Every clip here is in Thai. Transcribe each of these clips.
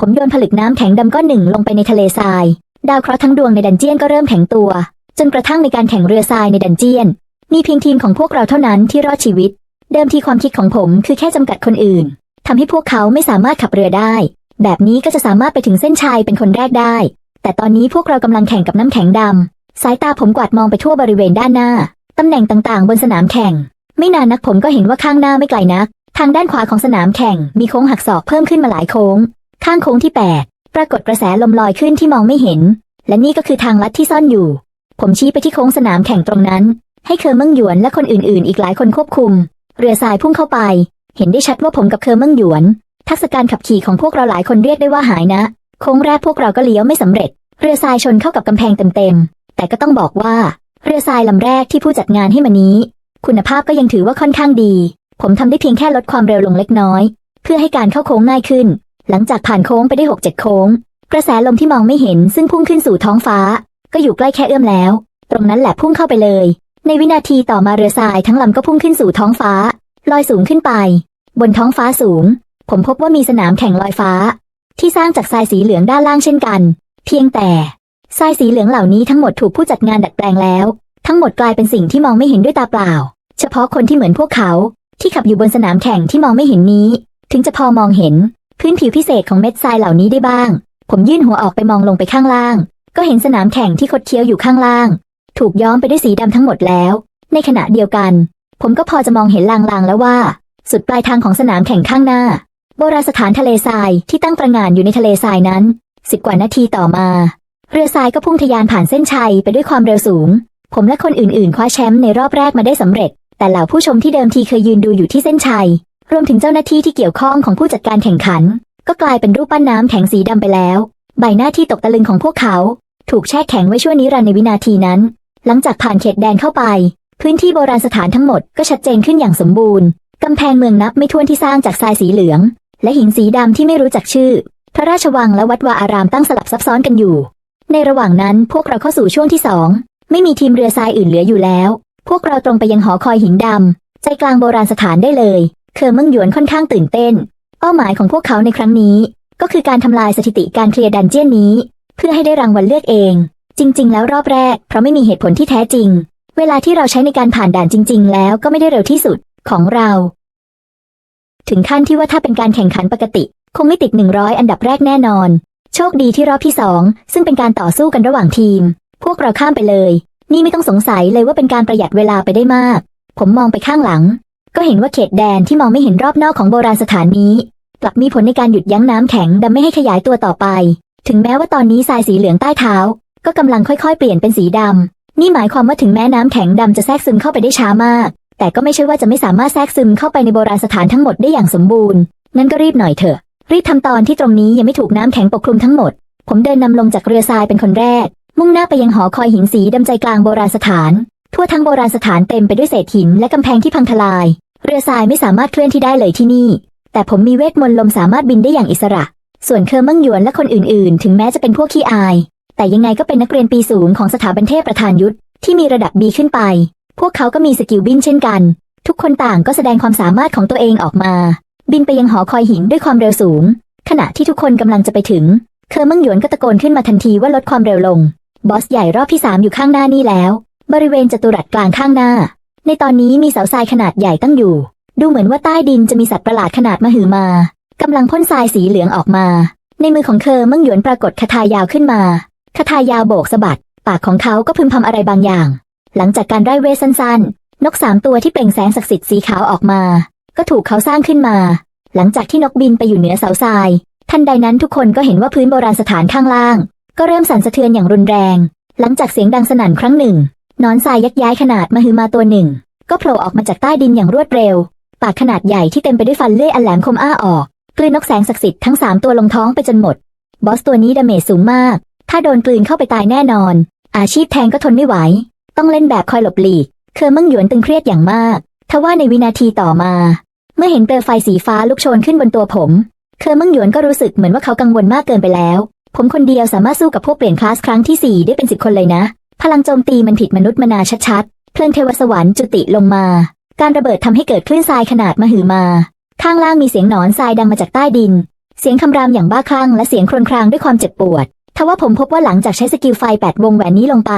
ผมโยนผลึกน้ำแข็งดำก้อนหนึ่งลงไปในทะเลทราย ดาวเคราะห์ทั้งดวงในดันเจียนก็เริ่มแข็งตัว จนกระทั่งในการแข่งเรือทรายในดันเจียน มีเพียงทีมของพวกเราเท่านั้นที่รอดชีวิต เดิมทีความคิดของผมคือแค่จำกัดคนอื่นทำให้พวกเขาไม่สามารถขับเรือได้ แบบนี้ก็จะสามารถไปถึงเส้นชัยเป็นคนแรกได้ แต่ตอนนี้พวกเรากำลังแข่งกับน้ำแข็งดำสายตาผมกวาดมองไปทั่วบริเวณด้านหน้าตำแหน่งต่างๆ บนสนามแข่ง ไม่นานนักผมก็เห็นว่าข้างหน้าไม่ไกลนัก ทางด้านขวาของสนามแข่งมีโค้งหักศอกเพิ่มขึ้นมาหลายโค้ง ข้างโค้งที่แปดปรากฏกระแสลมลอยขึ้นที่มองไม่เห็น และนี่ก็คือทางลัดที่ซ่อนอยู่ ผมชี้ไปที่โค้งสนามแข่งตรงนั้น ให้เคอร์เมิงหยวนและคนอื่นๆ อีกหลายคนควบคุม เรือทรายพุ่งเข้าไป เห็นได้ชัดว่าผมกับเคอร์เมิงหยวน ทักษะการขับขี่ของพวกเราหลายคนเรียกได้ว่าหายนะ โค้งแรกพวกเราก็เลี้ยวไม่สำเร็จ เรือทรายชนเข้ากับกำแพงเต็มๆ แต่ก็ต้องบอกว่า เรือทรายลำแรกที่ผู้จัดงานให้มานี้ คุณภาพก็ยังถือว่าค่อนข้างดี ผมทำได้เพียงแค่ลดความเร็วลงเล็กน้อย เพื่อให้การเข้าโค้งง่ายขึ้น หลังจากผ่านโค้งไปได้หกเจ็ดโค้ง กระแสลมที่มองไม่เห็นซึ่งพุ่งขึ้นสู่ท้องฟ้า ก็อยู่ใกล้แค่เอื้อมแล้ว ตรงนั้นแหละพุ่งเข้าไปเลย ในวินาทีต่อมาเรือทรายทั้งลำก็พุ่งขึ้นสู่ท้องฟ้า ลอยสูงขึ้นไป บนท้องฟ้าสูง ผมพบว่ามีสนามแข่งลอยฟ้า ที่สร้างจากทรายสีเหลืองด้านล่างเช่นกัน เพียงแต่ทรายสีเหลืองเหล่านี้ทั้งหมดถูกผู้จัดงานดัดแปลงแล้ว ทั้งหมดกลายเป็นสิ่งที่มองไม่เห็นด้วยตาเปล่า เฉพาะคนที่เหมือนพวกเขา ที่ขับอยู่บนสนามแข่งที่มองไม่เห็นนี้ ถึงจะพอมองเห็น พื้นผิวพิเศษของเม็ดทรายเหล่านี้ได้บ้าง ผมยื่นหัวออกไปมองลงไปข้างล่าง ก็เห็นสนามแข่งที่คดเคี้ยวอยู่ข้างล่าง ถูกย้อมไปด้วยสีดำทั้งหมดแล้ว ในขณะเดียวกัน ผมก็พอจะมองเห็นลางๆแล้วว่า สุดปลายทางของสนามแข่งข้างหน้า โบราณสถานทะเลทรายที่ตั้งประงานอยู่ในทะเลทรายนั้นสิบกว่านาทีต่อมา เรือทรายก็พุ่งทะยานผ่านเส้นชัยไปด้วยความเร็วสูง ผมและคนอื่นๆ คว้าแชมป์ในรอบแรกมาได้สำเร็จ แต่เหล่าผู้ชมที่เดิมทีเคยยืนดูอยู่ที่เส้นชัย รวมถึงเจ้าหน้าที่ที่เกี่ยวข้องของผู้จัดการแข่งขัน ก็กลายเป็นรูปปั้นน้ำแข็งสีดำไปแล้ว ใบหน้าที่ตกตะลึงของพวกเขา ถูกแช่แข็งไว้ชั่วนิรันดร์ในวินาทีนั้น หลังจากผ่านเขตแดนเข้าไป พื้นที่โบราณสถานทั้งหมดก็ชัดเจนขึ้นอย่างสมบูรณ์กำแพงเมืองนับไม่ถ้วนที่สร้างจากทรายสีเหลือง และหินสีดำที่ไม่รู้จักชื่อ พระราชวังและวัดวาอารามตั้งสลับซับซ้อนกันอยู่ ในระหว่างนั้นพวกเราเข้าสู่ช่วงที่สองไม่มีทีมเรือทรายอื่นเหลืออยู่แล้ว พวกเราตรงไปยังหอคอยหินดำใจกลางโบราณสถานได้เลย เคอร์เมิงหยวนค่อนข้างตื่นเต้น เป้าหมายของพวกเขาในครั้งนี้ ก็คือการทำลายสถิติการเคลียร์ดันเจี้ยนนี้ เพื่อให้ได้รางวัลเลือกเอง จริง ๆ แล้วรอบแรก เพราะไม่มีเหตุผลที่แท้จริง เวลาที่เราใช้ในการผ่านด่านจริง ๆ แล้วก็ไม่ได้เร็วที่สุดของเรา ถึงขั้นที่ว่าถ้าเป็นการแข่งขันปกติ คงไม่ติด 100 อันดับแรกแน่นอน โชคดีที่รอบที่สองซึ่งเป็นการต่อสู้กันระหว่างทีม พวกเราข้ามไปเลย นี่ไม่ต้องสงสัยเลยว่าเป็นการประหยัดเวลาไปได้มาก ผมมองไปข้างหลัง ก็เห็นว่าเขตแดนที่มองไม่เห็นรอบนอกของโบราณสถานนี้ กลับมีผลในการหยุดยั้งน้ำแข็งดำไม่ให้ขยายตัวต่อไป ถึงแม้ว่าตอนนี้ทรายสีเหลืองใต้เท้า ก็กำลังค่อยๆ เปลี่ยนเป็นสีดำนี่หมายความว่าถึงแม้น้ำแข็งดำจะแทรกซึมเข้าไปได้ช้ามาก แต่ก็ไม่ใช่ว่าจะไม่สามารถแทรกซึมเข้าไปในโบราณสถานทั้งหมดได้อย่างสมบูรณ์งั้นก็รีบหน่อยเถอะ รีบทำตอนที่ตรงนี้ยังไม่ถูกน้ำแข็งปกคลุมทั้งหมด ผมเดินนำลงจากเรือทรายเป็นคนแรก มุ่งหน้าไปยังหอคอยหินสีดำใจกลางโบราณสถาน ทั่วทั้งโบราณสถานเต็มไปด้วยเศษหินและกำแพงที่พังทลาย เรือทรายไม่สามารถเคลื่อนที่ได้เลยที่นี่ แต่ผมมีเวทมนต์ลมสามารถบินได้อย่างอิสระ ส่วนเคอร์มิงหยวนและคนอื่นๆ ถึงแม้จะเป็นพวกขี้อาย แต่ยังไงก็เป็นนักเรียนปีสูงของสถาบันเทพประธานยุทธที่มีระดับบีขึ้นไป พวกเขาก็มีสกิลบินเช่นกัน ทุกคนต่างก็แสดงความสามารถของตัวเองออกมา บินไปยังหอคอยหินด้วยความเร็วสูง ขณะที่ทุกคนกำลังจะไปถึง เคอร์มิงหยวนก็ตะโกนขึ้นมาทันทีว่าลดความเร็วลง บอสใหญ่รอบที่สามอยู่ข้างหน้านี่แล้ว บริเวณจัตุรัสกลางข้างหน้า ในตอนนี้มีเสาทรายขนาดใหญ่ตั้งอยู่ ดูเหมือนว่าใต้ดินจะมีสัตว์ประหลาดขนาดมหึมากำลังพ่นทรายสีเหลืองออกมา ในมือของเคอร์เมิงหยวนปรากฏคาถายาวขึ้นมาคาถายาวโบกสะบัด ปากของเขาก็พึมพำอะไรบางอย่าง หลังจากการไร้เวทสั้นๆ นกสามตัวที่เปล่งแสงศักดิ์สิทธิ์สีขาวออกมา ก็ถูกเขาสร้างขึ้นมา หลังจากที่นกบินไปอยู่เหนือเสาทราย ทันใดนั้นทุกคนก็เห็นว่าพื้นโบราณสถานข้างล่าง ก็เริ่มสั่นสะเทือนอย่างรุนแรง หลังจากเสียงดังสนั่นครั้งหนึ่งนอนทรายยักย้ายขนาดมหึมาตัวหนึ่ง ก็โผล่ออกมาจากใต้ดินอย่างรวดเร็ว ปากขนาดใหญ่ที่เต็มไปด้วยฟันเลื่อยอันแหลมคมอ้าออกกลืนนกแสงศักดิ์สิทธิ์ทั้งสามตัวลงท้องไปจนหมด บอสตัวนี้ดาเมจสูงมาก ถ้าโดนกลืนเข้าไปตายแน่นอน อาชีพแทงก็ทนไม่ไหว ต้องเล่นแบบคอยหลบหลีก เคอร์เมิงหยวนตึงเครียดอย่างมาก ทว่าในวินาทีต่อมา เมื่อเห็นเปลวไฟสีฟ้าลุกโชนขึ้นบนตัวผม เคอร์เมิงหยวนก็รู้สึกเหมือนว่าเขากังวลมากเกินไปแล้ว ผมคนเดียวสามารถสู้กับพวกเปลี่ยนคลาสครั้งที่สี่ได้เป็นสิบคนเลยนะ พลังโจมตีมันผิดมนุษย์มนาชัด เพลิงเทวสวรรค์จุติลงมา การระเบิดทำให้เกิดคลื่นทรายขนาดมหึมา ข้างล่างมีเสียงหนอนทรายดังมาจากใต้ดิน เสียงคำรามอย่างบ้าคลั่งและเสียงครวญครางด้วยความเจ็บปวด ทว่าผมพบว่าหลังจากใช้สกิลไฟแปดวงแหวนนี้ลงไป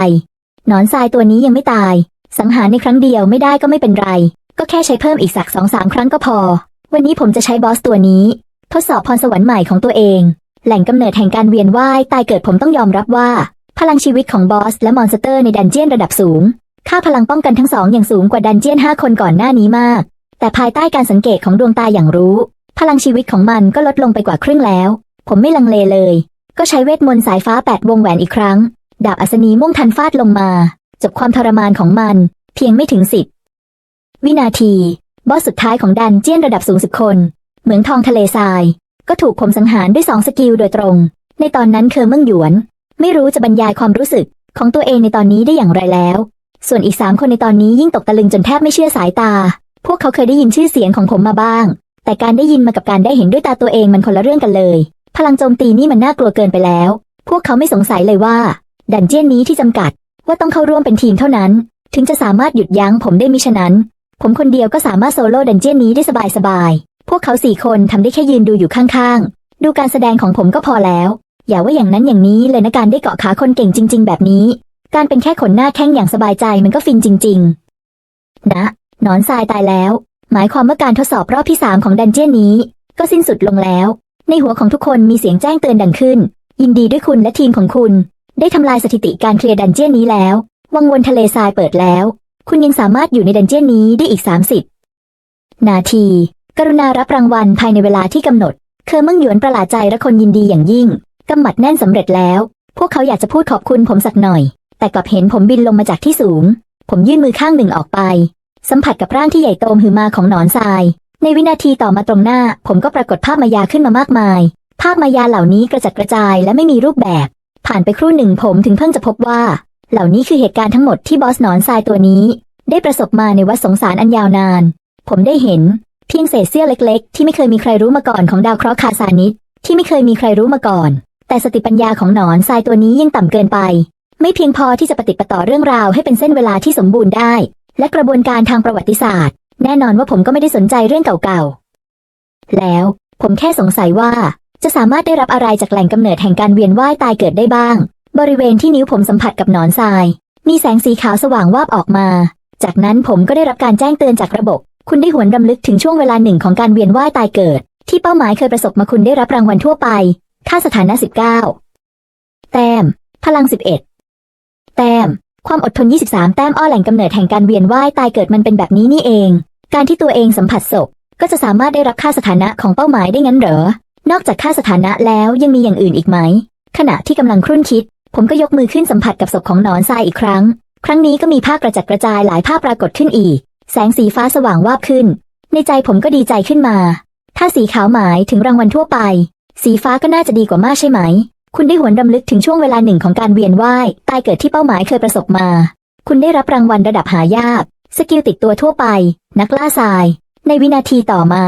หนอนทรายตัวนี้ยังไม่ตาย สังหารในครั้งเดียวไม่ได้ก็ไม่เป็นไร ก็แค่ใช้เพิ่มอีกสักสองสามครั้งก็พอ วันนี้ผมจะใช้บอสตัวนี้ ทดสอบพรสวรรค์ใหม่ของตัวเอง แหล่งกำเนิดแห่งการเวียนว่ายตายเกิดผมต้องยอมรับว่า พลังชีวิตของบอสและมอนสเตอร์ในดันเจียนระดับสูง ค่าพลังป้องกันทั้งสองอย่างสูงกว่าดันเจียนห้าคนก่อนหน้านี้มาก แต่ภายใต้การสังเกตของดวงตาอย่างรู้ พลังชีวิตของมันก็ลดลงไปกว่าครึ่งแล้ว ผมไม่ลังเลเลย ก็ใช้เวทมนต์สายฟ้าแปดวงแหวนอีกครั้ง ดาบอัศนีมุ่งทันฟาดลงมา จบความทรมานของมัน เพียงไม่ถึงสิบวินาที บอสสุดท้ายของดันเจียนระดับสูงสิบคน เหมืองทองทะเลทราย ก็ถูกผมสังหารด้วยสองสกิลโดยตรง ในตอนนั้นเคอเมืองหยวน ไม่รู้จะบรรยายความรู้สึกของตัวเองในตอนนี้ได้อย่างไรแล้ว ส่วนอีกสามคนในตอนนี้ยิ่งตกตะลึงจนแทบไม่เชื่อสายตา พวกเขาเคยได้ยินชื่อเสียงของผมมาบ้าง แต่การได้ยินมากับการได้เห็นด้วยตาตัวเองมันคนละเรื่องกันเลย พลังโจมตีนี่มันน่ากลัวเกินไปแล้ว พวกเขาไม่สงสัยเลยว่า ดันเจียนนี้ที่จำกัด ว่าต้องเข้าร่วมเป็นทีมเท่านั้น ถึงจะสามารถหยุดยั้งผมได้มิฉะนั้น ผมคนเดียวก็สามารถโซโล่ดันเจียนนี้ได้สบายๆพวกเขาสี่คนทำได้แค่ยืนดูอยู่ข้างๆดูการแสดงของผมก็พอแล้ว อย่าว่าอย่างนั้นอย่างนี้เลยนะการได้เกาะขาคนเก่งจริง ๆ แบบนี้ การเป็นแค่ขนหน้าแข้งอย่างสบายใจมันก็ฟินจริง ๆ นะ นอนทรายตายแล้ว หมายความว่าการทดสอบรอบที่สามของดันเจียนนี้ ก็สิ้นสุดลงแล้ว ในหัวของทุกคนมีเสียงแจ้งเตือนดังขึ้น ยินดีด้วยคุณและทีมของคุณ ได้ทำลายสถิติการเคลียร์ดันเจียนนี้แล้ว วังวนทะเลทรายเปิดแล้ว คุณยังสามารถอยู่ในดันเจียนนี้ได้อีก 30 นาที กรุณารับรางวัลภายในเวลาที่กำหนดเคอเมืองหยวนประหลาดใจและคนยินดีอย่างยิ่งกำหมัดแน่นสำเร็จแล้ว พวกเขาอยากจะพูดขอบคุณผมสักหน่อย แต่กลับเห็นผมบินลงมาจากที่สูง ผมยื่นมือข้างหนึ่งออกไป สัมผัสกับร่างที่ใหญ่โตมหือมาของหนอนทราย ในวินาทีต่อมาตรงหน้า ผมก็ปรากฏภาพมายาขึ้นมามากมาย ภาพมายาเหล่านี้กระจัดกระจายและไม่มีรูปแบบ ผ่านไปครู่หนึ่งผมถึงเพิ่งจะพบว่า เหล่านี้คือเหตุการณ์ทั้งหมดที่บอสหนอนทรายตัวนี้ ได้ประสบมาในวัดสงสารอันยาวนาน ผมได้เห็นเพียงเศษเสี้ยวเล็ก ๆ ที่ไม่เคยมีใครรู้มาก่อนของดาวเคราะห์คาซานิดที่ไม่เคยมีใครรู้มาก่อน แต่สติปัญญาของหนอนทรายตัวนี้ยังต่ำเกินไป ไม่เพียงพอที่จะปฏิปต่อเรื่องราวให้เป็นเส้นเวลาที่สมบูรณ์ได้ และกระบวนการทางประวัติศาสตร์ แน่นอนว่าผมก็ไม่ได้สนใจเรื่องเก่าๆ แล้วผมแค่สงสัยว่า จะสามารถได้รับอะไรจากแหล่งกำเนิดแห่งการเวียนว่ายตายเกิดได้บ้าง บริเวณที่นิ้วผมสัมผัสกับหนอนทราย มีแสงสีขาวสว่างวาบออกมา จากนั้นผมก็ได้รับการแจ้งเตือนจากระบบ คุณได้หวนรำลึกถึงช่วงเวลาหนึ่งของการเวียนว่ายตายเกิด ที่เป้าหมายเคยประสบมาคุณได้รับรางวัลทั่วไป ค่าสถานะ 19 แต้ม พลัง 11 แต้ม ความอดทน 23 แต้มอ้อแหล่งกำเนิดแห่งการเวียนว่ายตายเกิดมันเป็นแบบนี้นี่เอง การที่ตัวเองสัมผัสศพ ก็จะสามารถได้รับค่าสถานะของเป้าหมายได้งั้นเหรอ นอกจากค่าสถานะแล้วยังมีอย่างอื่นอีกไหม ขณะที่กำลังครุ่นคิด ผมก็ยกมือขึ้นสัมผัสกับศพของหนอนทรายอีกครั้ง ครั้งนี้ก็มีภาพกระจัดกระจายหลายภาพปรากฏขึ้นอีก แสงสีฟ้าสว่างวาบขึ้น ในใจผมก็ดีใจขึ้นมา ถ้าสีขาวหมายถึงรางวัลทั่วไป สีฟ้าก็น่าจะดีกว่ามากใช่ไหม คุณได้หวนรำลึกถึงช่วงเวลาหนึ่งของการเวียนว่ายตายเกิดที่เป้าหมายเคยประสบมา คุณได้รับรางวัลระดับหายาก สกิลติดตัวทั่วไป นักล่าทราย ในวินาทีต่อมา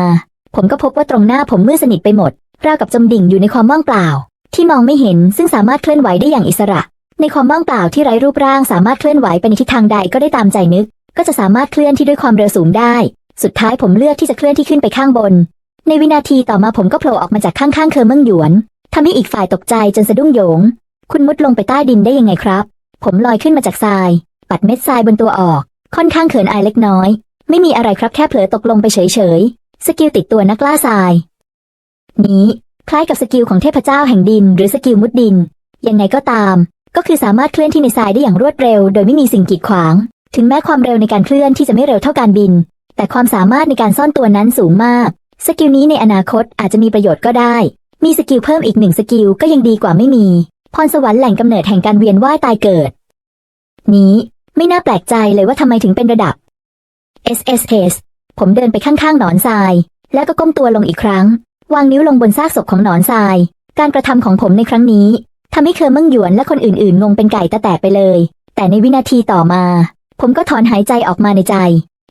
ผมก็พบว่าตรงหน้าผมมืดสนิทไปหมดราวกับจมดิ่งอยู่ในความว่างเปล่า ที่มองไม่เห็นซึ่งสามารถเคลื่อนไหวได้อย่างอิสระ ในความว่างเปล่าที่ไร้รูปร่างสามารถเคลื่อนไหวไปในทิศทางใดก็ได้ตามใจนึก ก็จะสามารถเคลื่อนที่ด้วยความเร็วสูงได้ สุดท้ายผมเลือกที่จะเคลื่อนที่ขึ้นไปข้างบน ในวินาทีต่อมาผมก็โผล่ออกมาจากข้างๆเคอร์เมืองหยวน ทำให้อีกฝ่ายตกใจจนสะดุ้งโยง คุณมุดลงไปใต้ดินได้ยังไงครับ ผมลอยขึ้นมาจากทราย ปัดเม็ดทรายบนตัวออก ค่อนข้างเขินอายเล็กน้อย ไม่มีอะไรครับแค่เผลอตกลงไปเฉยๆ สกิลติดตัวนักล่าทราย นี้คล้ายกับสกิลของเทพเจ้าแห่งดิน หรือสกิลมุดดิน ยังไงก็ตาม ก็คือสามารถเคลื่อนที่ในทรายได้อย่างรวดเร็ว โดยไม่มีสิ่งกีดขวาง ถึงแม้ความเร็วในการเคลื่อนที่จะไม่เร็วเท่าการบิน แต่ความสามารถในการซ่อนตัวนั้นสูงมาก สกิลนี้ในอนาคตอาจจะมีประโยชน์ก็ได้ มีสกิลเพิ่มอีกหนึ่งสกิลก็ยังดีกว่าไม่มี พรสวรรค์แหล่งกำเนิดแห่งการเวียนว่ายตายเกิด นี้ไม่น่าแปลกใจเลยว่าทำไมถึงเป็นระดับ SSS ผมเดินไปข้างๆหนอนทราย แล้วก็ก้มตัวลงอีกครั้ง วางนิ้วลงบนซากศพของหนอนทราย การกระทำของผมในครั้งนี้ทำให้เคอเมืองหยวนและคนอื่นๆงงเป็นไก่ตะแตกไปเลย แต่ในวินาทีต่อมา ผมก็ถอนหายใจออกมาในใจ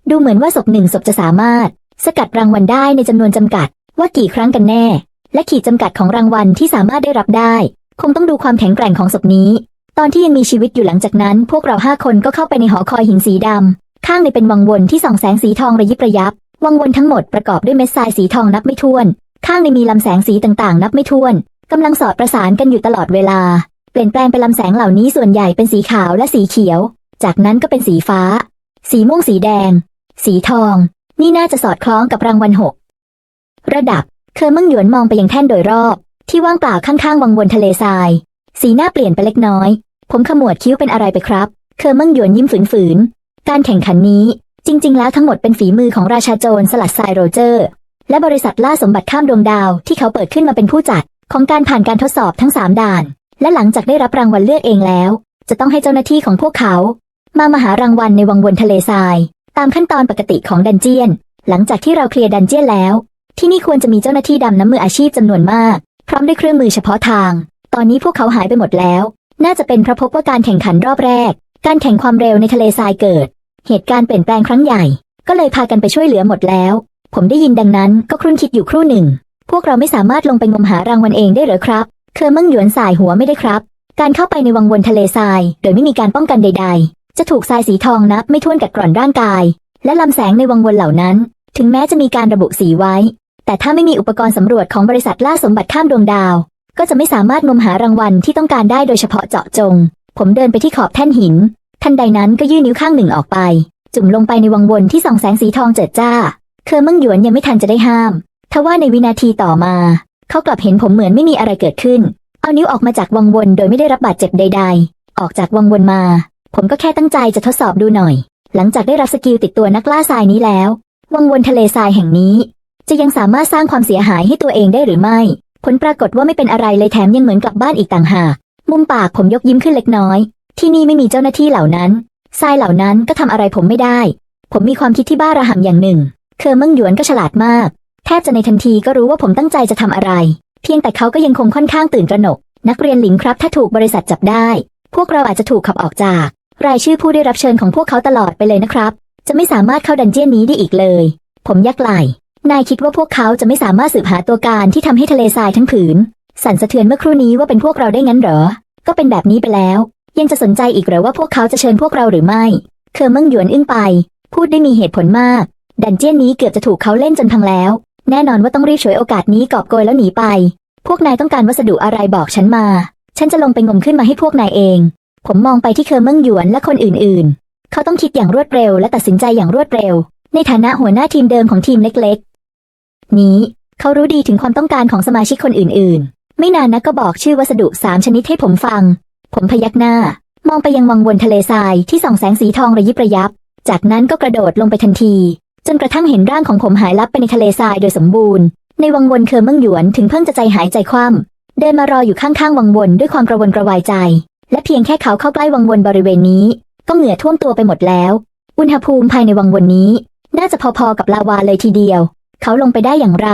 ดูเหมือนว่าศพหนึ่งศพจะสามารถ สกัดรางวัลได้ในจำนวนจำกัดว่ากี่ครั้งกันแน่ และขีดจำกัดของรางวัลที่สามารถได้รับได้ คงต้องดูความแข็งแกร่งของศพนี้ ตอนที่ยังมีชีวิตอยู่หลังจากนั้น พวกเราห้าคนก็เข้าไปในหอคอยหินสีดำข้างในเป็นวังวนที่ส่องแสงสีทองระยิบระยับ วังวนทั้งหมดประกอบด้วยเม็ดทรายสีทองนับไม่ถ้วน ข้างในมีลำแสงสีต่างๆ นับไม่ถ้วนกำลังสอดประสานกันอยู่ตลอดเวลา เปลี่ยนแปลงเป็นลำแสงเหล่านี้ส่วนใหญ่เป็นสีขาวและสีเขียว จากนั้นก็เป็นสีฟ้า สีม่วงสีแดง สีทอง นี่น่าจะสอดคล้องกับรางวัลหกระดับ เคอร์มั่งหยวนมองไปยังแท่นโดยรอบ ที่ว่างเปล่าข้างๆวังวนทะเลทราย สีหน้าเปลี่ยนไปเล็กน้อย ผมขมวดคิ้วเป็นอะไรไปครับ เคอร์มั่งหยวนยิ้มฝืนๆ การแข่งขันนี้ จริง ๆ แล้วทั้งหมดเป็นฝีมือของราชาโจรสลัดทรายโรเจอร์ และบริษัทล่าสมบัติข้ามดวงดาวที่เขาเปิดขึ้นมาเป็นผู้จัดของการผ่านการทดสอบทั้ง3ด่าน และหลังจากได้รับรางวัลเลือกเองแล้ว จะต้องให้เจ้าหน้าที่ของพวกเขา มามาหารางวัลในวังวนทะเลทราย ตามขั้นตอนปกติของดันเจียน หลังจากที่เราเคลียร์ดันเจียนแล้ว ที่นี่ควรจะมีเจ้าหน้าที่ดำน้ำมืออาชีพจำนวนมาก พร้อมด้วยเครื่องมือเฉพาะทาง ตอนนี้พวกเขาหายไปหมดแล้ว น่าจะเป็นเพราะพบว่าการแข่งขันรอบแรก การแข่งความเร็วในทะเลทรายเกิด เหตุการณ์เปลี่ยนแปลงครั้งใหญ่ ก็เลยพากันไปช่วยเหลือหมดแล้ว ผมได้ยินดังนั้นก็ครุ่นคิดอยู่ครู่หนึ่ง พวกเราไม่สามารถลงไปงมหารางวัลเองได้หรือครับ เคอมั่งหยวนสายหัวไม่ได้ครับ การเข้าไปในวังวนทะเลทราย โดยไม่มีการป้องกันใด ๆ จะถูกทรายสีทองนับไม่ถ้วนกัดกร่อนร่างกาย และลำแสงในวังวนเหล่านั้น ถึงแม้จะมีการระบุสีไว้ แต่ถ้าไม่มีอุปกรณ์สำรวจของบริษัทล่าสมบัติข้ามดวงดาว ก็จะไม่สามารถงมหารางวัลที่ต้องการได้โดยเฉพาะเจาะจง ผมเดินไปที่ขอบแท่นหิน ทันใดนั้นก็ยื่นนิ้วข้างหนึ่งออกไป จุ่มลงไปในวังวนที่ส่องแสงสีทองเจิดจ้า เคอมั่งหยวนยังไม่ทันจะได้ห้าม ทว่าในวินาทีต่อมา เขากลับเห็นผมเหมือนไม่มีอะไรเกิดขึ้น เอานิ้วออกมาจากวังวนโดยไม่ได้รับบาดเจ็บใด ๆ ออกจากวังวนมา ผมก็แค่ตั้งใจจะทดสอบดูหน่อย หลังจากได้รับสกิลติดตัวนักล่าทรายนี้แล้ว วังวนทะเลทรายแห่งนี้ จะยังสามารถสร้างความเสียหายให้ตัวเองได้หรือไม่ ผลปรากฏว่าไม่เป็นอะไรเลยแถมยังเหมือนกลับบ้านอีกต่างหาก มุมปากผมยกยิ้มขึ้นเล็กน้อย ที่นี่ไม่มีเจ้าหน้าที่เหล่านั้น ทรายเหล่านั้นก็ทำอะไรผมไม่ได้ ผมมีความคิดที่บ้าระห่ำอย่างหนึ่ง เคอมั่งหยวนก็ฉลาดมาก แทบจะในทันทีก็รู้ว่าผมตั้งใจจะทำอะไร เพียงแต่เขาก็ยังคงค่อนข้างตื่นตระหนก นักเรียนหลิงครับ ถ้าถูกบริษัทจับได้ พวกเราอาจจะถูกขับออกจาก รายชื่อผู้ได้รับเชิญของพวกเขาตลอดไปเลยนะครับ จะไม่สามารถเข้าดันเจี้ยนนี้ได้อีกเลย ผมยักไหล่นายคิดว่าพวกเขาจะไม่สามารถสืบหาตัวการที่ทำให้ทะเลทรายทั้งผืน สั่นสะเทือนเมื่อครู่นี้ว่าเป็นพวกเราได้งั้นเหรอ ก็เป็นแบบนี้ไปแล้ว ยังจะสนใจอีกหรือว่าพวกเขาจะเชิญพวกเราหรือไม่ เคอมั่งหยวนอึ้งไป พูดได้มีเหตุผลมาก ดันเจี้ยนนี้เกือบจะถูกเขาเล่นจนพังแล้ว แน่นอนว่าต้องรีบฉวยโอกาสนี้กอบโกยแล้วหนีไป พวกนายต้องการวัสดุอะไรบอกฉันมา ฉันจะลงไปงมขึ้นมาให้พวกนายเอง ผมมองไปที่เคอเมิ่งหยวนและคนอื่นๆ เขาต้องคิดอย่างรวดเร็วและตัดสินใจอย่างรวดเร็ว ในฐานะหัวหน้าทีมเดิมของทีมเล็กๆ นี้เขารู้ดีถึงความต้องการของสมาชิกคนอื่นๆ ไม่นานนักก็บอกชื่อวัสดุสามชนิดให้ผมฟัง ผมพยักหน้า มองไปยังวังวนทะเลทรายที่ส่องแสงสีทองระยิบระยับ จากนั้นก็กระโดดลงไปทันที จนกระทั่งเห็นร่างของผมหายลับไปในทะเลทรายโดยสมบูรณ์ ในวังวนเคอเมิ่งหยวนถึงเพิ่งจะใจหายใจคว่ำเดินมารออยู่ข้างๆวังวนด้วยความกระวนกระวายใจ และเพียงแค่เขาเข้าใกล้วังวนบริเวณนี้ ก็เหงื่อท่วมตัวไปหมดแล้ว อุณหภูมิภายในวังวนนี้ น่าจะพอๆกับลาวาเลยทีเดียว เขาลงไปได้อย่างไร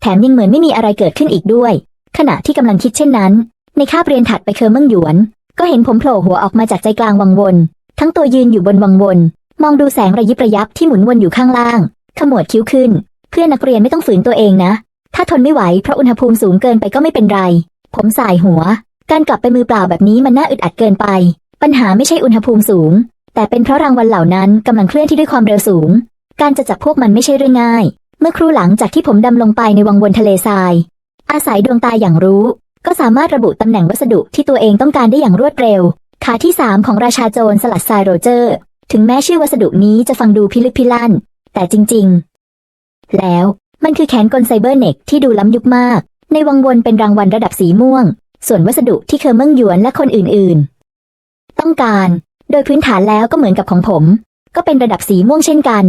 แถมยังเหมือนไม่มีอะไรเกิดขึ้นอีกด้วย ขณะที่กำลังคิดเช่นนั้น ในคาบเรียนถัดไปเคอเมิงหยวน ก็เห็นผมโผล่หัวออกมาจากใจกลางวังวน ทั้งตัวยืนอยู่บนวังวน มองดูแสงระยิบระยับที่หมุนวนอยู่ข้างล่าง ขมวดคิ้วขึ้น เพื่อนนักเรียนไม่ต้องฝืนตัวเองนะ ถ้าทนไม่ไหวเพราะอุณหภูมิสูงเกินไปก็ไม่เป็นไร ผมสายหัว การกลับไปมือเปล่าแบบนี้มันน่าอึดอัดเกินไป ปัญหาไม่ใช่อุณหภูมิสูง แต่เป็นเพราะรางวัลเหล่านั้นกำลังเคลื่อนที่ด้วยความเร็วสูง การจะจับพวกมันไม่ใช่เรื่องง่าย เมื่อครู่หลังจากที่ผมดำลงไปในวังวนทะเลทราย อาศัยดวงตาอย่างรู้ ก็สามารถระบุตำแหน่งวัสดุที่ตัวเองต้องการได้อย่างรวดเร็ว ขาที่สามของราชาโจรสลัดทรายโรเจอร์ ถึงแม้ชื่อวัสดุนี้จะฟังดูพิลึกพิลั่น แต่จริง ๆ แล้วมันคือแขนกลไซเบอร์เน็กที่ดูล้ำยุคมาก ในวังวนเป็นรางวัลระดับสีม่วง ส่วนวัสดุที่เคอเมิ่งหยวนและคนอื่น ๆ ต้องการ โดยพื้นฐานแล้วก็เหมือนกับของผม ก็เป็นระดับสีม่วงเช่นกัน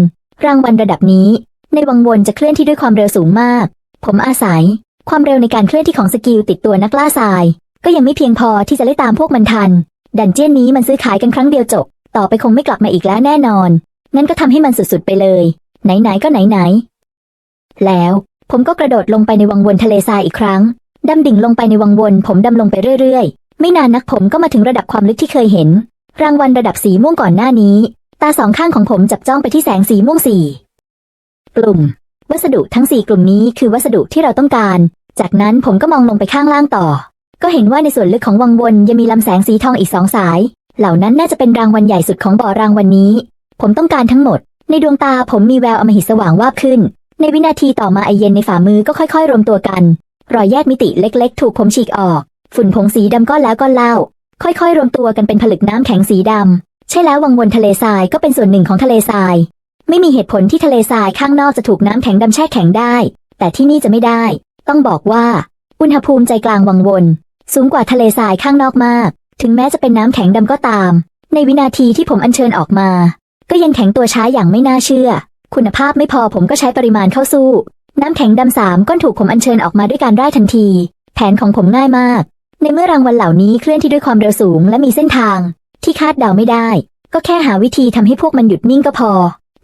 รางวัลระดับนี้ ในวังวนจะเคลื่อนที่ด้วยความเร็วสูงมาก ผมอาศัย ความเร็วในการเคลื่อนที่ของสกิลติดตัวนักล่าทราย ก็ยังไม่เพียงพอที่จะไล่ตามพวกมันทัน ดันเจี้ยนนี้มันซื้อขายกันครั้งเดียวจบ ต่อไปคงไม่กลับมาอีกแล้วแน่นอน งั้นก็ทำให้มันสุดๆไปเลย ไหนๆก็ไหนๆ แล้วผมก็กระโดดลงไปในวังวนทะเลทรายอีกครั้งดำดิ่งลงไปในวังวนผมดำลงไปเรื่อยๆ ไม่นานนักผมก็มาถึงระดับความลึกที่เคยเห็น รางวัลระดับสีม่วงก่อนหน้านี้ ตาสองข้างของผมจับจ้องไปที่แสงสีม่วงสี่กลุ่ม วัสดุทั้งสี่กลุ่มนี้คือวัสดุที่เราต้องการ จากนั้นผมก็มองลงไปข้างล่างต่อ ก็เห็นว่าในส่วนลึกของวังวนยังมีลำแสงสีทองอีกสองสาย เหล่านั้นน่าจะเป็นรางวัลใหญ่สุดของบ่อรางวัลนี้ ผมต้องการทั้งหมด ในดวงตาผมมีแววอมหิตสว่างวาบขึ้น ในวินาทีต่อมาไอเย็นในฝ่ามือก็ค่อย ๆ รวมตัวกัน รอยแยกมิติเล็ก ๆ ถูกผมฉีกออก ฝุ่นผงสีดำก้อนแล้วก้อนเล่า ค่อยๆ รวมตัวกันเป็นผลึกน้ำแข็งสีดำ ใช่แล้ววังวนทะเลทรายก็เป็นส่วนหนึ่งของทะเลทราย ไม่มีเหตุผลที่ทะเลทรายข้างนอกจะถูกน้ำแข็งดำแช่แข็งได้ แต่ที่นี่จะไม่ได้ ต้องบอกว่า อุณหภูมิใจกลางวังวน สูงกว่าทะเลทรายข้างนอกมาก ถึงแม้จะเป็นน้ำแข็งดำก็ตาม ในวินาทีที่ผมอัญเชิญออกมา ก็ยังแข็งตัวช้าอย่างไม่น่าเชื่อ คุณภาพไม่พอผมก็ใช้ปริมาณเข้าสู้ น้ำแข็งดำสามก้อนถูกผมอัญเชิญออกมาด้วยการร่ายทันที แผนของผมง่ายมาก ในเมื่อรางวัลเหล่านี้เคลื่อนที่ด้วยความเร็วสูงและมีเส้นทาง ที่คาดเดาไม่ได้ ก็แค่หาวิธีทำให้พวกมันหยุดนิ่งก็พอ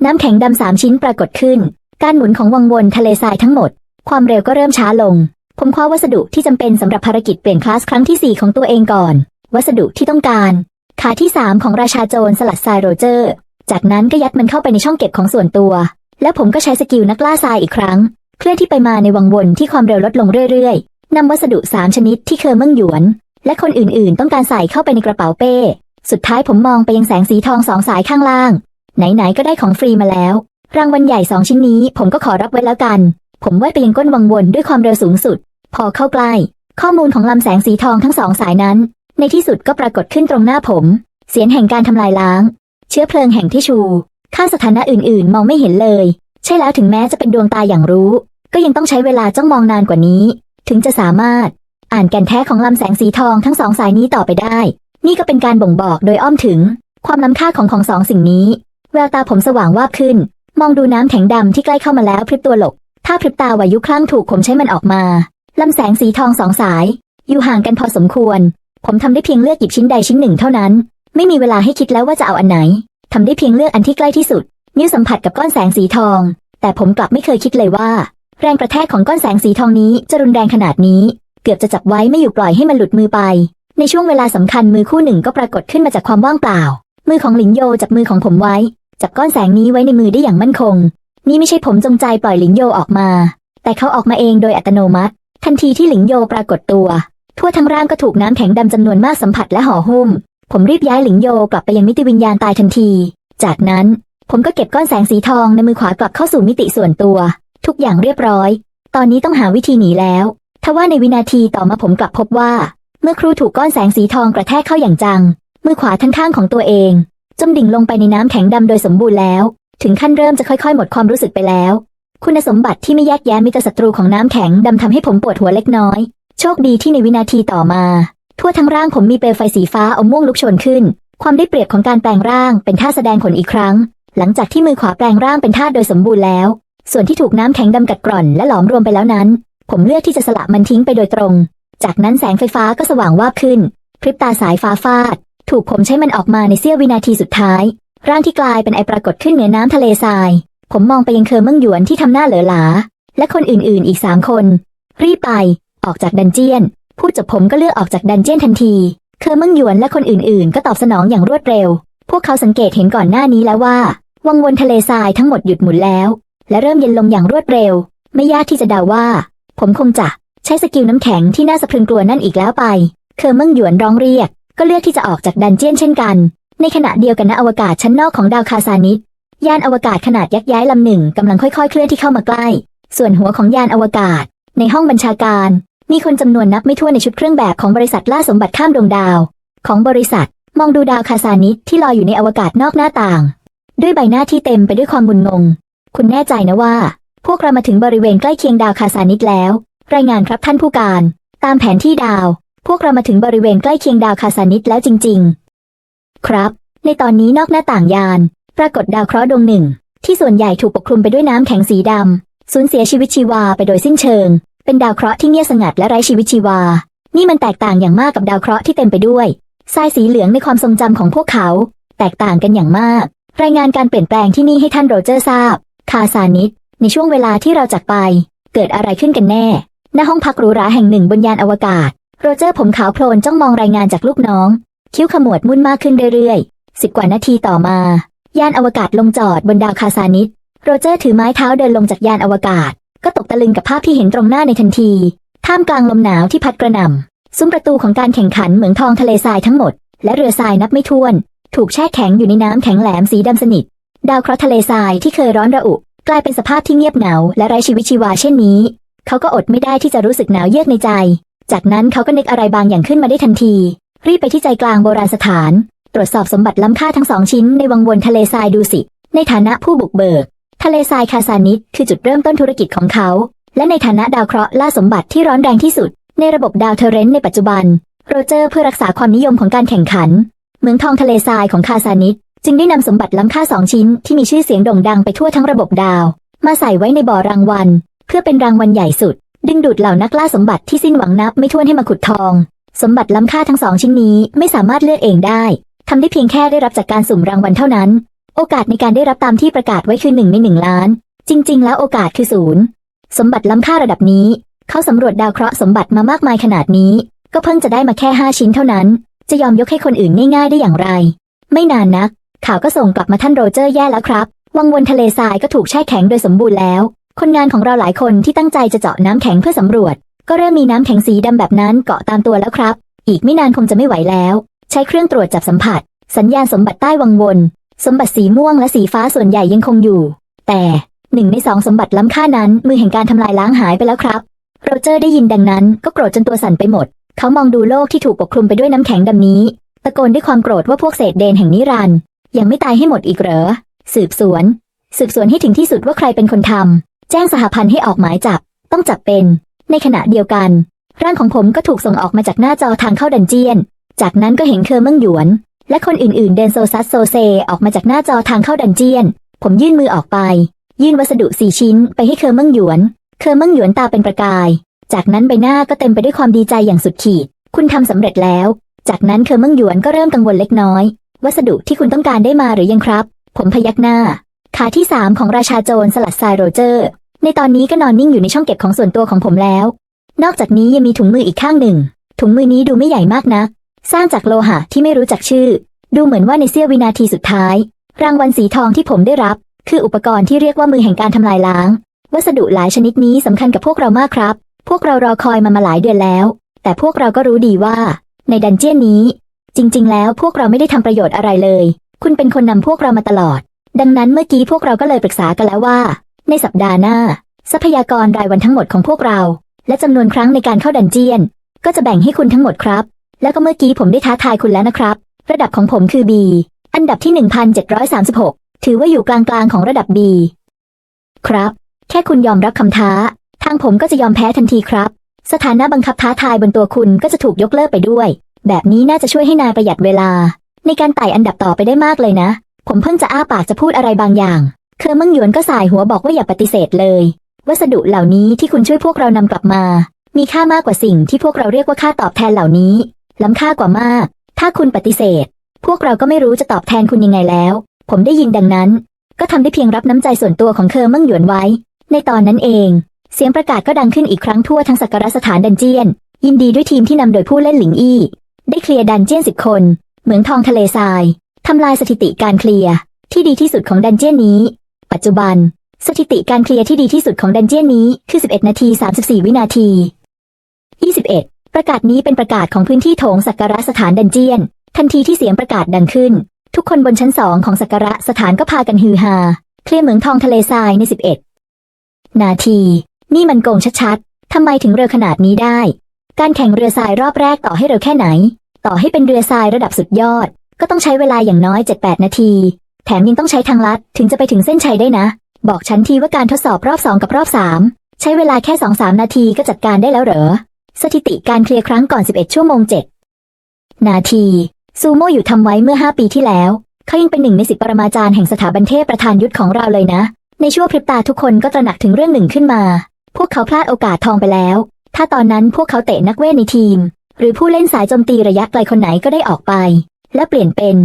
น้ำแข็งดำสามชิ้นปรากฏขึ้น การหมุนของวังวนทะเลทรายทั้งหมด ความเร็วก็เริ่มช้าลง ผมคว้าวัสดุที่จำเป็นสำหรับภารกิจเปลี่ยนคลาสครั้งที่4ของตัวเองก่อน วัสดุที่ต้องการ ขาที่3ของราชาโจรสลัดทรายโรเจอร์ จากนั้นก็ยัดมันเข้าไปในช่องเก็บของส่วนตัว แล้วผมก็ใช้สกิลนักล่าทรายอีกครั้ง เคลื่อนที่ไปมาในวังวนที่ความเร็วลดลงเรื่อย นำวัสดุ3ชนิดที่เคอร์เมิงหยวน และคนอื่นๆ ต้องการใส่เข้าไปในกระเป๋าเป้ สุดท้ายผมมองไปยังแสงสีทองสองสายข้างล่าง ไหนๆ ก็ได้ของฟรีมาแล้ว รางวัลใหญ่สองชิ้นนี้ผมก็ขอรับไว้แล้วกัน ผมว่ายไปยังก้นวังวนด้วยความเร็วสูงสุด พอเข้าใกล้ ข้อมูลของลำแสงสีทองทั้งสองสายนั้น ในที่สุดก็ปรากฏขึ้นตรงหน้าผม เสียงแห่งการทำลายล้าง เชื้อเพลิงแห่งที่ชู ค่าสถานะอื่นๆ มองไม่เห็นเลย ใช่แล้วถึงแม้จะเป็นดวงตาอย่างรู้ ก็ยังต้องใช้เวลาจ้องมองนานกว่านี้ ถึงจะสามารถอ่านแก่นแท้ของลำแสงสีทองทั้งสองสายนี้ต่อไปได้ นี่ก็เป็นการบ่งบอกโดยอ้อมถึง ความล้ำค่าของของสองสิ่งนี้ แววตาผมสว่างวาบขึ้น มองดูน้ำแข็งดำที่ใกล้เข้ามาแล้วพริบตัวหลบถ้าพริบตาวายุคลั่งถูกผมใช้มันออกมาลำแสงสีทองสองสาย อยู่ห่างกันพอสมควร ผมทำได้เพียงเลือกหยิบชิ้นใดชิ้นหนึ่งเท่านั้น ไม่มีเวลาให้คิดแล้วว่าจะเอาอันไหนทำได้เพียงเลือกอันที่ใกล้ที่สุด นิ้วสัมผัสกับก้อนแสงสีทอง แต่ผมกลับไม่เคยคิดเลยว่า แรงกระแทกของก้อนแสงสีทองนี้จะรุนแรงขนาดนี้ เกือบจะจับไว้ไม่อยู่ปล่อยให้มันหลุดมือไป ในช่วงเวลาสำคัญมือคู่หนึ่งก็ปรากฏขึ้นมาจากความว่างเปล่า มือของหลิงโยจับมือของผมไว้ จับก้อนแสงนี้ไว้ในมือได้อย่างมั่นคง นี่ไม่ใช่ผมจงใจปล่อยหลิงโยออกมา แต่เขาออกมาเองโดยอัตโนมัติ ทันทีที่หลิงโยปรากฏตัว ทั่วทั้งร่างก็ถูกน้ำแข็งดำจำนวนมากสัมผัสและห่อหุ้ม ผมรีบย้ายหลิงโยกลับไปยังมิติวิญญาณตายทันที จากนั้น ผมก็เก็บก้อนแสงสีทองในมือขวากลับเข้าสู่มิติส่วนตัว ทุกอย่างเรียบร้อย ตอนนี้ต้องหาวิธีหนีแล้วทว่าในวินาทีต่อมาผมกลับพบว่า เมื่อครูถูกก้อนแสงสีทองกระแทกเข้าอย่างจัง มือขวาทั้งข้างของตัวเอง จมดิ่งลงไปในน้ำแข็งดำโดยสมบูรณ์แล้ว ถึงขั้นเริ่มจะค่อยๆ หมดความรู้สึกไปแล้ว คุณสมบัติที่ไม่แยกแยะมิตรศัตรูของน้ำแข็งดำทำให้ผมปวดหัวเล็กน้อย โชคดีที่ในวินาทีต่อมา ทั่วทั้งร่างผมมีเปลวไฟสีฟ้าอมม่วงลุกโชนขึ้น ความได้เปรียบของการแปลงร่างเป็นท่าแสดงผลอีกครั้ง หลังจากที่มือขวาแปลงร่างเป็นท่าโดยสมบูรณ์แล้ว ส่วนที่ถูกน้ำแข็งดำกัดกร่อนและหลอมรวมไปแล้วนั้น ผมเลือกที่จะสละมันทิ้งไปโดยตรง จากนั้นแสงไฟฟ้าก็สว่างวาบขึ้น พริบตาสายฟ้าฟาด ถูกผมใช้มันออกมาในเสี้ยววินาทีสุดท้าย ร่างที่กลายเป็นไอปรากฏขึ้นเหนือน้ำทะเลทราย ผมมองไปยังเคอเมิงหยวนที่ทำหน้าเหลอหลา และคนอื่นๆ อีกสามคน รีบไป ออกจากดันเจียน พูดจบผมก็เลือกออกจากดันเจียนทันที เคอเมิงหยวนและคนอื่นๆ ก็ตอบสนองอย่างรวดเร็ว พวกเขาสังเกตเห็นก่อนหน้านี้แล้วว่า วังวนทะเลทรายทั้งหมดหยุดหมุนแล้ว และเริ่มเย็นลงอย่างรวดเร็ว ไม่ยากที่จะเดาว่า ผมคงจะใช้สกิลน้ำแข็งที่น่าสะพรึงกลัวนั่นอีกแล้วไป เคอเมิงหยวนร้องเรียก ก็เลือกที่จะออกจากดันเจี้ยนเช่นกัน ในขณะเดียวกันณอวกาศชั้นนอกของดาวคาซานิสยานอวกาศขนาดยักษ์ย้ายลำหนึ่งกำลังค่อยๆ เคลื่อนที่เข้ามาใกล้ ส่วนหัวของยานอวกาศ ในห้องบัญชาการ มีคนจำนวนนับไม่ถ้วนในชุดเครื่องแบบของบริษัทล่าสมบัติข้ามดวงดาว ของบริษัทมองดูดาวคาซานิสที่ลอยอยู่ในอวกาศนอกหน้าต่าง ด้วยใบหน้าที่เต็มไปด้วยความบุญงง คุณแน่ใจนะว่า พวกเรามาถึงบริเวณใกล้เคียงดาวคาซานิสแล้ว รายงานครับท่านผู้การ ตามแผนที่ดาว พวกเรามาถึงบริเวณใกล้เคียงดาวคาซานิสแล้วจริง ๆ ครับ ในตอนนี้นอกหน้าต่างยาน ปรากฏดาวเคราะห์ดวงหนึ่ง ที่ส่วนใหญ่ถูกปกคลุมไปด้วยน้ำแข็งสีดำสูญเสียชีวิตชีวาไปโดยสิ้นเชิง เป็นดาวเคราะห์ที่เงียบสงัดและไร้ชีวิตชีวา นี่มันแตกต่างอย่างมากกับดาวเคราะห์ที่เต็มไปด้วยทรายสีเหลืองในความทรงจำของพวกเขา แตกต่างกันอย่างมาก รายงานการเปลี่ยนแปลงที่นี่ให้ท่านโรเจอร์ทราบ คาซานิสในช่วงเวลาที่เราจากไป เกิดอะไรขึ้นกันแน่ ณ ห้องพักหรูหราแห่งหนึ่งบนยานอวกาศ โรเจอร์ผมขาวโพลนจ้องมองรายงานจากลูกน้อง คิ้วขมวดมุ่นมากขึ้นเรื่อยๆ สิบกว่านาทีต่อมา ยานอวกาศลงจอดบนดาวคาซานิสโรเจอร์ถือไม้เท้าเดินลงจากยานอวกาศ ก็ตกตะลึงกับภาพที่เห็นตรงหน้าในทันที ท่ามกลางลมหนาวที่พัดกระหน่ำซุ้มประตูของการแข่งขันเหมืองทองทะเลทรายทั้งหมด และเรือทรายนับไม่ถ้วน ถูกแช่แข็งอยู่ในน้ำแข็งแหลมสีดำสนิท ดาวเคราะห์ทะเลทรายที่เคยร้อนระอุ กลายเป็นสภาพที่เงียบเหงาและไร้ชีวิตชีวาเช่นนี้ เขาก็อดไม่ได้ที่จะรู้สึกหนาวเยือกในใจ จากนั้นเขาก็นึกอะไรบางอย่างขึ้นมาได้ทันที รีบไปที่ใจกลางโบราณสถาน ตรวจสอบสมบัติล้ำค่าทั้งสองชิ้นในวังวนทะเลทรายดูสิ ในฐานะผู้บุกเบิก ทะเลทรายคาซานิดคือจุดเริ่มต้นธุรกิจของเขา และในฐานะดาวเคราะห์ล่าสมบัติที่ร้อนแรงที่สุด ในระบบดาวเทเรนต์ในปัจจุบัน โรเจอร์เพื่อรักษาความนิยมของการแข่งขัน เมืองทองทะเลทรายของคาซานิด จึงได้นำสมบัติล้ำค่าสองชิ้นที่มีชื่อเสียงโด่งดังไปทั่วทั้งระบบดาว มาใส่ไว้ในบ่อรางวัล เพื่อเป็นรางวัลใหญ่สุด ดึงดูดเหล่านักล่าสมบัติที่สิ้นหวังนับไม่ถ้วนให้มาขุดทอง สมบัติล้ำค่าทั้งสองชิ้นนี้ไม่สามารถเลือกเองได้ทำได้เพียงแค่ได้รับจากการสุ่มรางวัลเท่านั้น โอกาสในการได้รับตามที่ประกาศไว้คือหนึ่งในหนึ่งล้าน จริง ๆ แล้วโอกาสคือศูนย์สมบัติล้ำค่าระดับนี้ เขาสำรวจดาวเคราะห์สมบัติมามากมายขนาดนี้ ก็เพิ่งจะได้มาแค่ห้าชิ้นเท่านั้น จะยอมยกให้คนอื่นง่ายๆได้อย่างไร ไม่นานนัก ข่าวก็ส่งกลับมาท่านโรเจอร์แย่แล้วครับ วังวนทะเลทรายก็ถูกแช่แข็งโดยสมบูรณ์แล้ว คนงานของเราหลายคนที่ตั้งใจจะเจาะน้ำแข็งเพื่อสำรวจ ก็เริ่มมีน้ำแข็งสีดำแบบนั้นเกาะตามตัวแล้วครับ อีกไม่นานคงจะไม่ไหวแล้ว ใช้เครื่องตรวจจับสัมผัส สัญญาณสมบัติใต้วังวน สมบัติสีม่วงและสีฟ้าส่วนใหญ่ยังคงอยู่ แต่หนึ่งในสองสมบัติล้ำค่านั้น มือแห่งการทำลายล้างหายไปแล้วครับ โรเจอร์ได้ยินดังนั้นก็โกรธจนตัวสั่นไปหมด เขามองดูโลกที่ถูกปกคลุมไปด้วยน้ำแข็งดำนี้ ตะโกนด้วยความโกรธว่าพวกเศษเดนแห่งนิรันด์ ยังไม่ตายให้หมดอีกเหรอ สืบสวน สืบสวนให้ถึงที่สุดว่าใครเป็นคนทำแจ้งสหพันธ์ให้ออกหมายจับ ต้องจับเป็น ในขณะเดียวกัน ร่างของผมก็ถูกส่งออกมาจากหน้าจอทางเข้าดันเจียน จากนั้นก็เห็นเคอร์เมิงหยวน และคนอื่นๆ เดินโซซัสโซเซออกมาจากหน้าจอทางเข้าดันเจียน ผมยื่นมือออกไป ยื่นวัสดุสี่ชิ้นไปให้เคอร์เมิงหยวน เคอร์เมิงหยวนตาเป็นประกาย จากนั้นใบหน้าก็เต็มไปด้วยความดีใจอย่างสุดขีด คุณทำสำเร็จแล้ว จากนั้นเคอร์เมิงหยวนก็เริ่มกังวลเล็กน้อย วัสดุที่คุณต้องการได้มาหรือยังครับ ผมพยักหน้า ขาที่สามของราชาโจรสลัดทรายโรเจอร์ ในตอนนี้ก็นอนนิ่งอยู่ในช่องเก็บของส่วนตัวของผมแล้ว นอกจากนี้ยังมีถุงมืออีกข้างหนึ่ง ถุงมือนี้ดูไม่ใหญ่มากนะสร้างจากโลหะที่ไม่รู้จักชื่อ ดูเหมือนว่าในเสี้ยววินาทีสุดท้าย รางวัลสีทองที่ผมได้รับ คืออุปกรณ์ที่เรียกว่ามือแห่งการทำลายล้าง วัสดุหลายชนิดนี้สำคัญกับพวกเรามากครับ พวกเรารอคอยมันมาหลายเดือนแล้ว แต่พวกเราก็รู้ดีว่า ในดันเจี้ยนนี้ จริง ๆ แล้วพวกเราไม่ได้ทำประโยชน์อะไรเลย คุณเป็นคนนำพวกเรามาตลอด ดังนั้นเมื่อกี้พวกเราก็เลยปรึกษากันแล้วว่า ในสัปดาห์หน้า ทรัพยากรรายวันทั้งหมดของพวกเรา และจำนวนครั้งในการเข้าดันเจียน ก็จะแบ่งให้คุณทั้งหมดครับ แล้วก็เมื่อกี้ผมได้ท้าทายคุณแล้วนะครับ ระดับของผมคือ B อันดับที่ 1736 ถือว่าอยู่กลางๆของระดับ B ครับ แค่คุณยอมรับคำท้า ทางผมก็จะยอมแพ้ทันทีครับ สถานะบังคับท้าทายบนตัวคุณก็จะถูกยกเลิกไปด้วย แบบนี้น่าจะช่วยให้นายประหยัดเวลา ในการไต่อันดับต่อไปได้มากเลยนะ ผมเพิ่งจะอ้าปากจะพูดอะไรบางอย่าง เคอร์มังหยวนก็สายหัวบอกว่าอย่าปฏิเสธเลย วัสดุเหล่านี้ที่คุณช่วยพวกเรานำกลับมา มีค่ามากกว่าสิ่งที่พวกเราเรียกว่าค่าตอบแทนเหล่านี้ ล้ำค่ากว่ามาก ถ้าคุณปฏิเสธ พวกเราก็ไม่รู้จะตอบแทนคุณยังไงแล้ว ผมได้ยินดังนั้น ก็ทำได้เพียงรับน้ำใจส่วนตัวของเคอร์มังหยวนไว้ ในตอนนั้นเอง เสียงประกาศก็ดังขึ้นอีกครั้งทั่วทั้งสักการะสถานดันเจียน ยินดีด้วยทีมที่นำโดยผู้เล่นหลิงอี้ ได้เคลียร์ดันเจี้ยนสิบคน เหมืองทองทะเลทรายทำลายสถิติการเคลียร์ที่ดีที่สุดของดันเจี้ยนนี้ ปัจจุบัน สถิติการเคลียร์ที่ดีที่สุดของดันเจี้ยนนี้คือ 11 นาที 34 วินาที 21 ประกาศนี้เป็นประกาศของพื้นที่โถงสักการะสถานดันเจี้ยน ทันทีที่เสียงประกาศดังขึ้น ทุกคนบนชั้นสองของสักการะสถานก็พากันฮือฮาเคลียร์เหมืองทองทะเลทรายใน 11 นาที นี่มันโกงชัดๆทำไมถึงเร็วขนาดนี้ได้ การแข่งเรือทรายรอบแรกต่อให้เร็วแค่ไหน ต่อให้เป็นเรือทรายระดับสุดยอด ก็ต้องใช้เวลาอย่างน้อย 7-8 นาที แถมยังต้องใช้ทางลัดถึงจะไปถึงเส้นชัยได้นะ บอกฉันทีว่าการทดสอบรอบ2กับรอบ3ใช้เวลาแค่ 2-3 นาทีก็จัดการได้แล้วเหรอ สถิติการเคลียร์ครั้งก่อน 11 ชั่วโมง 7 นาที ซูโม่อยู่ทำไว้เมื่อ 5 ปีที่แล้ว เขายังเป็นหนึ่งในสิบปรมาจารย์แห่งสถาบันเทพประธานยุทธของเราเลยนะ ในช่วงพริบตาทุกคนก็ตระหนักถึงเรื่องหนึ่งขึ้นมา พวกเขาพลาดโอกาสทองไปแล้ว ถ้าตอนนั้นพวกเขาเตะนักเวทในทีม หรือผู้เล่นสายโจมตีระยะไกลคนไหนก็ได้ออกไป และเปลี่ยนเป็น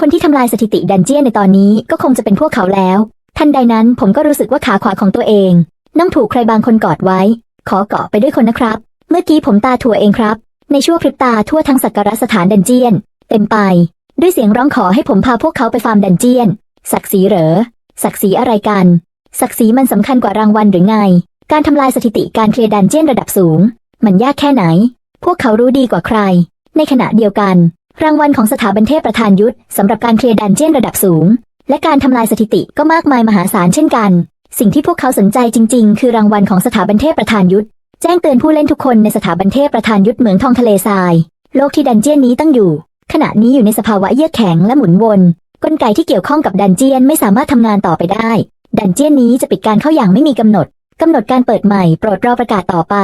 คนที่ทำลายสถิติดันเจี้ยนในตอนนี้ก็คงจะเป็นพวกเขาแล้ว ทันใดนั้นผมก็รู้สึกว่าขาขวาของตัวเองต้องถูกใครบางคนกอดไว้ ขอเกาะไปด้วยคนนะครับ เมื่อกี้ผมตาถั่วเองครับ ในช่วงพริบตาทั่วทั้งสักการะสถานดันเจี้ยน เต็มไป ด้วยเสียงร้องขอให้ผมพาพวกเขาไปฟาร์มดันเจี้ยน ศักดิ์ศรีเหรอ ศักดิ์ศรีอะไรกัน ศักดิ์ศรีมันสำคัญกว่ารางวัลหรือไง การทำลายสถิติการเคลียร์ดันเจียนระดับสูง มันยากแค่ไหน พวกเขารู้ดีกว่าใคร ในขณะเดียวกัน รางวัลของสถาบันเทพประธานยุทธสำหรับการเคลียร์ดันเจียนระดับสูง และการทำลายสถิติก็มากมายมหาศาลเช่นกัน สิ่งที่พวกเขาสนใจจริง ๆ คือรางวัลของสถาบันเทพประธานยุทธแจ้งเตือนผู้เล่นทุกคนในสถาบันเทพประธานยุทธเหมืองทองทะเลทราย โลกที่ดันเจียนนี้ตั้งอยู่ ขณะนี้อยู่ในสภาวะเยือกแข็งและหมุนวนกลไกที่เกี่ยวข้องกับดันเจียนไม่สามารถทำงานต่อไปได้ ดันเจียนนี้จะปิดการเข้าอย่างไม่มีกำหนด กำหนดการเปิดใหม่โปรดรอประกาศต่อไป